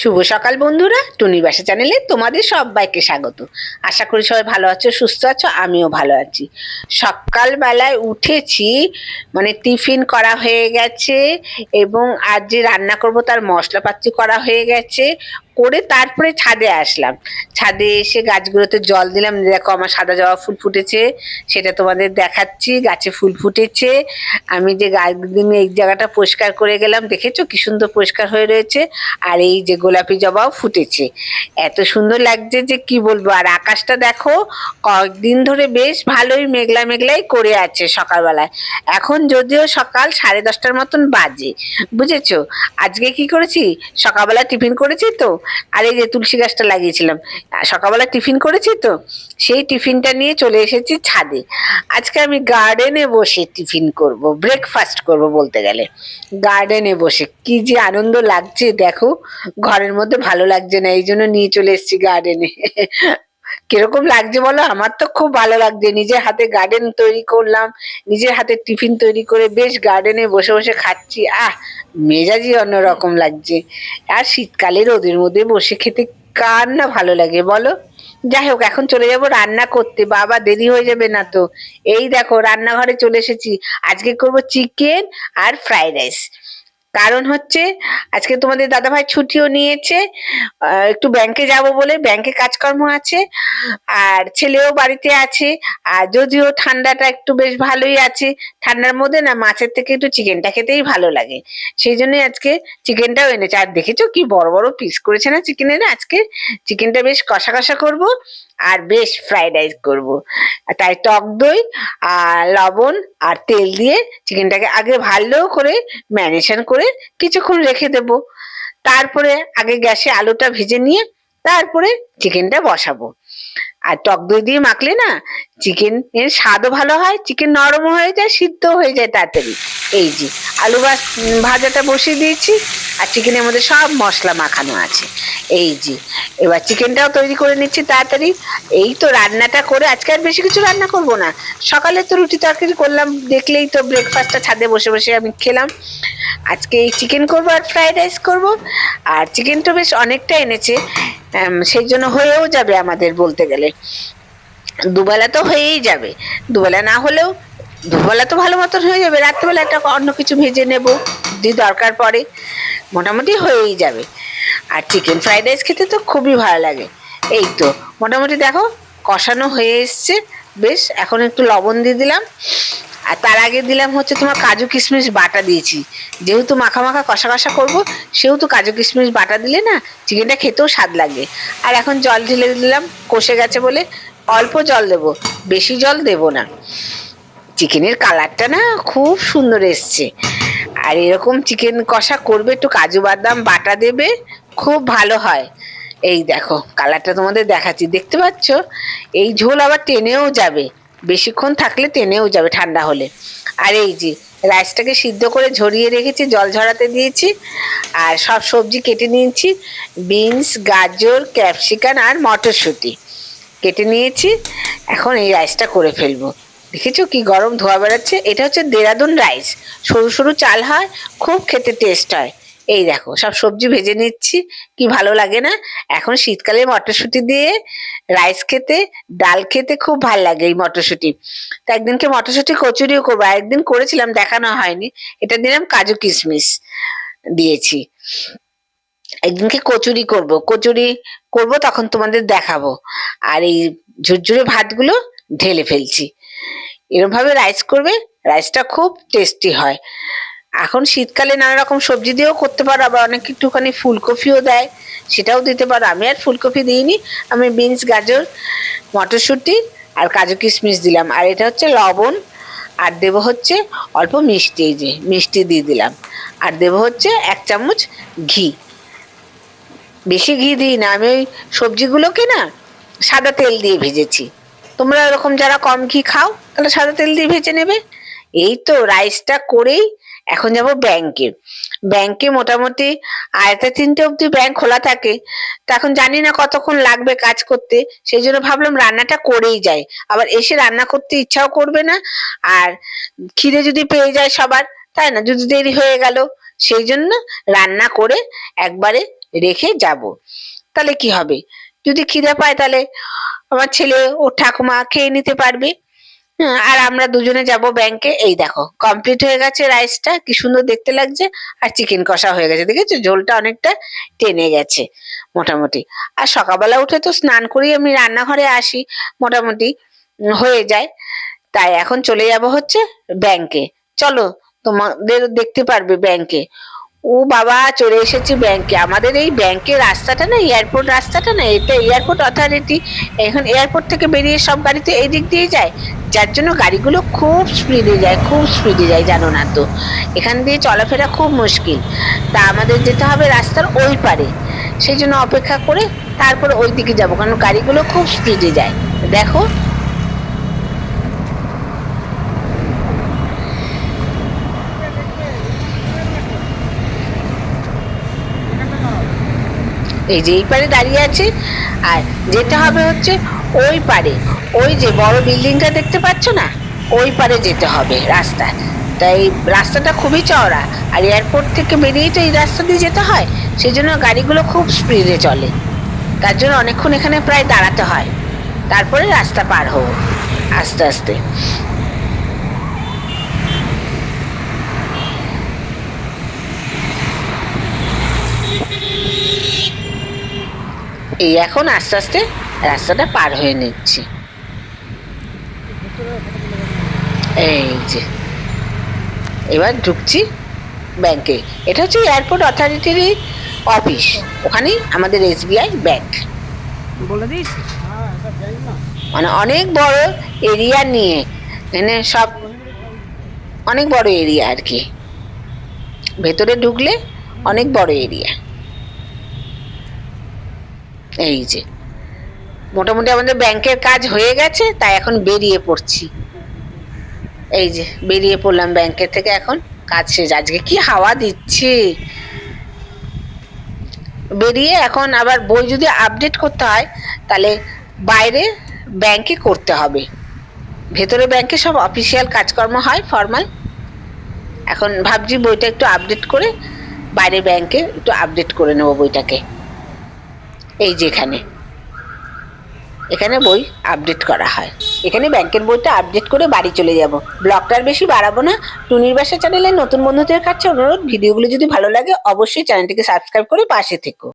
শুভ সকাল বন্ধুরা, টুনি বাসা চ্যানেলে তোমাদের সবাইকে স্বাগত। আশা করি সবাই ভালো আছো, সুস্থ আছো, আমিও ভালো আছি। সকালবেলায় উঠেছি মানে টিফিন করা হয়ে গেছে এবং আজ যে রান্না করব তার মশলাপাতি করা হয়ে গেছে। করে তারপরে ছাদে আসলাম। ছাদে এসে গাছগুলোতে জল দিলাম। দেখো আমার সাদা জবা ফুল ফুটেছে, সেটা তোমাদের দেখাচ্ছি। গাছে ফুল ফুটেছে। আমি যে গাছ দিনে এই জায়গাটা পরিষ্কার করে গেলাম, দেখেছ? কি সুন্দর পরিষ্কার হয়ে রয়েছে। আর এই যে গোলাপি জবাও ফুটেছে। এত সুন্দর লাগছে যে কি বলব? আর আকাশটা দেখো, কয়েকদিন ধরে বেশ ভালোই মেঘলা মেঘলাই করে আছে সকালবেলায়। এখন যদিও সকাল সাড়ে দশটার মতন বাজে, বুঝেছ? আজকে কি করেছি? সকালবেলা টিফিন করেছি তো আর এই যে তুলসী গাছটা লাগিয়েছিলাম। সকালবেলা টিফিন করেছি তো, সেই টিফিনটা নিয়ে চলে এসেছি ছাদে। আজকে আমি গার্ডেনে বসে টিফিন করব ব্রেকফাস্ট করব বলতে গেলে। গার্ডেনে বসে, কি যে আনন্দ লাগছে, দেখো। ঘরের মধ্যে ভালো লাগছে না, এই জন্য নিয়ে চলে এসেছি গার্ডেনে কীরকম লাগছে বলো? আমার তো খুব ভালো লাগছে। নিজের হাতে গার্ডেন তৈরি করলাম, নিজের হাতে টিফিন তৈরি করে বেশ গার্ডেনে বসে বসে খাচ্ছি। আহ, মেজাজই অন্যরকম লাগছে। আর শীতকালে রোদের মধ্যে বসে খেতে কার না ভালো লাগে বলো? যাই হোক, এখন চলে যাব রান্না করতে। বাবা, দেরি হয়ে যাবে না তো। এই দেখো, রান্নাঘরে চলে এসেছি। আজকে করব চিকেন আর ফ্রাইড রাইস কারণ হচ্ছে, আজকে তোমাদের দাদাভাই ছুটিও নিয়েছে একটু ব্যাংকে যাব বলে ব্যাংকে কাজকর্ম আছে, আর ছেলেও বাড়িতে আছে, আর যদিও ঠান্ডাটা একটু বেশ ভালোই আছে, ঠান্ডার মধ্যে না মাছের থেকে একটু চিকেনটা খেতেই ভালো লাগে। সেই জন্য আজকে চিকেনটাও এনেছে। আর দেখেছ কি বড় বড় পিস করেছে না চিকেনের আজকে চিকেনটা বেশ কষা কষা করব। আর বেশ ফ্রাইড রাইস করব। তাই টক দই, আর লবণ, আর তেল দিয়ে চিকেনটাকে আগে ভালো করে ম্যারিনেশন করে কিছুক্ষণ রেখে দেব। তারপরে আগে গ্যাসে আলুটা ভেজে নিয়ে তারপরে চিকেনটা বসাবো। আর টক দই দিয়ে মাখলে না চিকেন এর স্বাদও ভালো হয় চিকেন নরম হয়ে যায় সিদ্ধ হয়ে যায় তাড়াতাড়ি। এই যে আলু ভাজ- ভাজাটা বসিয়ে দিয়েছি আর চিকেনের মধ্যে সব মশলা মাখানো আছে। এই যে এবার চিকেনটাও তৈরি করে নিচ্ছি তাড়াতাড়ি। এই তো রান্নাটা করে আজকে আর বেশি কিছু রান্না করব না। সকালে তো রুটি তরকারি করলাম, দেখলেই তো ব্রেকফাস্টটা ছাদে বসে বসে আমি খেলাম। আজকে এই চিকেন করব আর ফ্রাইড রাইস করব। আর চিকেন তো বেশ অনেকটা এনেছে। সেই জন্য হয়েও যাবে আমাদের বলতে গেলে। দুবেলা তো হয়েই যাবে। দুবেলা না হলেও দুবেলা তো ভালো মতন হয়ে যাবে। রাত্রেবেলা একটা অন্য কিছু ভেজে নেব। যদি দরকার পড়ে, মোটামুটি হয়েই যাবে। আর চিকেন ফ্রাইড রাইস খেতে তো খুবই ভালো লাগে। এই তো, মোটামুটি দেখো, কষানো হয়ে এসছে। বেশ, এখন একটু লবণ দিয়ে দিলাম। আর তার আগে দিলাম হচ্ছে তোমার কাজু কিশমিশ বাটা দিয়েছি। যেহেতু মাখা মাখা কষা কষা করব, সেহেতু কাজু কিশমিশ বাটা দিলে না চিকেনটা খেতেও স্বাদ লাগে। আর এখন জল ঢেলে দিলাম, কষে গেছে বলে অল্প জল দেবো, বেশি জল দেবো না। চিকেনের কালারটা না খুব সুন্দর এসছে। আর এরকম চিকেন কষা করবে, একটু কাজু বাদাম বাটা দেবে, খুব ভালো হয়। এই দেখো, কালারটা তোমাদের দেখাচ্ছি, দেখতে পাচ্ছ? এই ঝোল আবার টেনেও যাবে। বেশিক্ষণ থাকলে টেনেও যাবে ঠান্ডা হলে। আর এই যে রাইসটাকে সিদ্ধ করে ঝরিয়ে রেখেছি, জল ঝরাতে দিয়েছি, আর সব সবজি কেটে নিয়েছি, বিনস, গাজর, ক্যাপসিকাম আর মটরশুঁটি কেটে নিয়েছি। এখন এই রাইসটা করে ফেলব। দেখেছ কি গরম ধোয়া বেড়াচ্ছে? এটা হচ্ছে দেরাদুন রাইস। সরু সরু চাল হয়, খুব খেতে টেস্ট হয়। এই দেখো, সব সবজি ভেজে নিচ্ছি, কি ভালো লাগে না? এখন শীতকালে মটরশুঁটি দিয়ে রাইস খেতে, ডাল খেতে খুব ভালো লাগে এই মটরশুঁটি। তো একদিনকে মটরশুঁটি কচুরিও করব একদিন করেছিলাম, দেখানো হয়নি। এটা দিলাম কাজু কিশমিশ দিয়েছি। একদিনকে কচুরি করব কচুরি করব, তখন তোমাদের দেখাবো। আর এই ঝুরঝুরে ভাতগুলো ঢেলে ফেলছি। এরকম ভাবে রাইস করবে রাইসটা খুব টেস্টি হয়। এখন শীতকালে নানা রকম সবজি দিয়েও করতে পারো, আবার অনেক একটুখানি ফুলকপিও দেয়, সেটাও দিতে পারো। আমি আর ফুলকপি দিইনি, আমি বিনস, গাজর, মটরশুঁটি আর কাজু কিশমিশ দিলাম। আর এটা হচ্ছে লবণ, আর দেব হচ্ছে অল্প মিষ্টি যে মিষ্টি দিয়ে দিলাম। আর দেব হচ্ছে এক চামচ ঘি। বেশি ঘি দিই না, আমি ওই সবজিগুলোকে না সাদা তেল দিয়ে ভেজেছি। তোমরা এরকম যারা কম ঘি খাও, তাহলে সাদা তেল দিয়ে ভেজে নেবে। এই তো, রাইসটা করেই এখন যাব ব্যাংকে ব্যাংকে মোটামুটি আড়াইটা তিনটে অবধি ব্যাংক খোলা থাকে। তা এখন জানি না কতক্ষণ লাগবে কাজ করতে। সেই জন্য ভাবলাম রান্নাটা করেই যাই। আবার এসে রান্না করতে ইচ্ছাও করবে না। আর খিদে যদি পেয়ে যায় সবার, তাই না? যদি দেরি হয়ে গেল, সেই জন্য রান্না করে একবারে রেখে যাব। তাহলে কি হবে? যদি খিদে পায় তাহলে আমার ছেলে ও ঠাকুমা খেয়ে নিতে পারবে। আর আমরা দুজনে যাব ব্যাংকে এই দেখো কমপ্লিট হয়ে গেছে রাইসটা কি সুন্দর দেখতে লাগছে। আর চিকেন কষা হয়ে গেছে, দেখেছ? ঝোলটা অনেকটা টেনে গেছে, মোটামুটি। আর সকালবেলা উঠে তো স্নান করেই আমি রান্নাঘরে আসি, মোটামুটি হয়ে যায়। তাই এখন চলে যাব হচ্ছে ব্যাংকে চলো, তোমাদের দেখতে পারবে ব্যাংকে ও বাবা, চলে এসেছি ব্যাংকে আমাদের এই ব্যাংকের রাস্তাটা না এয়ারপোর্ট রাস্তাটা না, এটা এয়ারপোর্ট অথরিটি এখন এয়ারপোর্ট থেকে বেরিয়ে সব গাড়িতে এই দিক দিয়ে যায়। যার জন্য গাড়িগুলো খুব স্পিডে যায়, খুব স্পিডে যায়, জানো না তো। এখান দিয়ে চলাফেরা খুব মুশকিল। তা আমাদের যেতে হবে রাস্তার ওই পারে। সেই জন্য অপেক্ষা করে তারপরে ওই দিকে যাব, কারণ গাড়িগুলো খুব স্পিডে যায়। দেখো এই যে এই পারে দাঁড়িয়ে আছে, আর যেতে হবে হচ্ছে ওই পারে। ওই যে বড় বিল্ডিংটা দেখতে পাচ্ছ না? ওই পারে যেতে হবে রাস্তা। তাই রাস্তাটা খুবই চওড়া, আর এয়ারপোর্ট থেকে বেরিয়েই তো এই রাস্তা দিয়ে যেতে হয় সেই জন্য গাড়িগুলো খুব স্পিডে চলে। তার জন্য অনেকক্ষণ এখানে প্রায় দাঁড়াতে হয়। তারপরে রাস্তা পার হব, আস্তে আস্তে। এই এখন আস্তে আস্তে রাস্তাটা পার হয়ে নিচ্ছি। এই যে। এবার ঢুকছি ব্যাংকে। এটা হচ্ছে এয়ারপোর্ট অথরিটিরই অফিস। ওখানেই আমাদের এসবিআই ব্যাংক। বলে দিয়েছি মানে অনেক বড় এরিয়া নিয়ে এখানে সব অনেক বড় এরিয়া আর কি। ভেতরে ঢুকলে অনেক বড় এরিয়া। এই যে, মোটামুটি আমাদের ব্যাংকের কাজ হয়ে গেছে, তাই এখন বেরিয়ে পড়ছি। এই যে, বেরিয়ে পড়লাম ব্যাংকের থেকে এখন কাজ শেষ। আজকে কি হাওয়া দিচ্ছে? বেরিয়ে এখন আবার বই যদি আপডেট করতে হয়, তাহলে বাইরে ব্যাংকে করতে হবে। ভেতরে ব্যাংকে সব অফিসিয়াল কাজকর্ম হয় ফর্মাল এখন ভাবছি বইটা একটু আপডেট করে বাইরে ব্যাংকে একটু আপডেট করে নেব বইটাকে। এই যে এখানে। এখানে বই আপডেট করা হয়। এখানে ব্যাংকের বইটা আপডেট করে বাড়ি চলে যাব। ব্লগটার বেশি বাড়াবো না। টুনির বাসা চ্যানেলে নতুন বন্ধুদের কাছে অনুরোধ, ভিডিওগুলো যদি ভালো লাগে, অবশ্যই চ্যানেলটিকে সাবস্ক্রাইব করে পাশে থেকো।